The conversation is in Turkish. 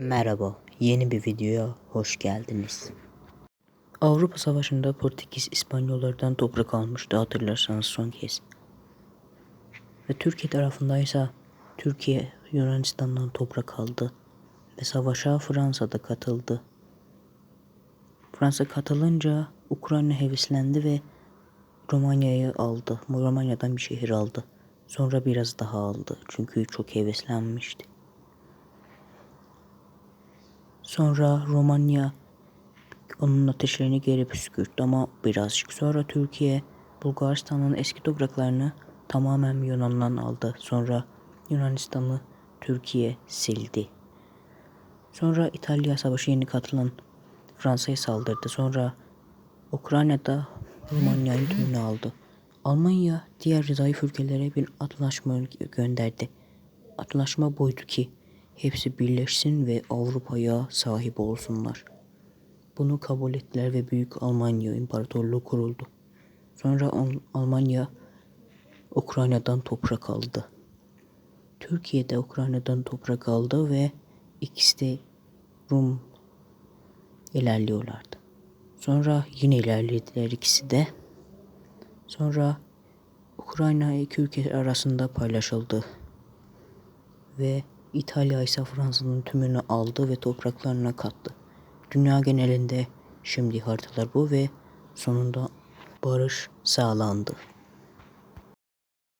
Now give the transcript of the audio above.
Merhaba, yeni bir videoya hoş geldiniz. Avrupa Savaşı'nda Portekiz İspanyollardan toprak almıştı hatırlarsanız son kez. Ve Türkiye tarafındaysa Türkiye Yunanistan'dan toprak aldı ve savaşa Fransa da katıldı. Fransa katılınca Ukrayna heveslendi ve Romanya'yı aldı. Romanya'dan bir şehir aldı. Sonra biraz daha aldı çünkü çok heveslenmişti. Sonra Romanya onun ateşlerini geri püskürttü ama birazcık sonra Türkiye Bulgaristan'ın eski topraklarını tamamen Yunan'dan aldı. Sonra Yunanistan'ı Türkiye sildi. Sonra İtalya Savaşı yeni katılan Fransa'ya saldırdı. Sonra Ukrayna'da Romanya'nın tümünü aldı. Almanya diğer zayıf ülkelere bir atlaşma gönderdi. Atlaşma buydu ki hepsi birleşsin ve Avrupa'ya sahip olsunlar. Bunu kabul ettiler ve Büyük Almanya İmparatorluğu kuruldu. Sonra Almanya Ukrayna'dan toprak aldı. Türkiye de Ukrayna'dan toprak aldı ve ikisi de Rum ilerliyorlardı. Sonra yine ilerlediler ikisi de. Sonra Ukrayna iki ülke arasında paylaşıldı. Ve İtalya ise Fransa'nın tümünü aldı ve topraklarına kattı. Dünya genelinde şimdi haritalar bu ve sonunda barış sağlandı.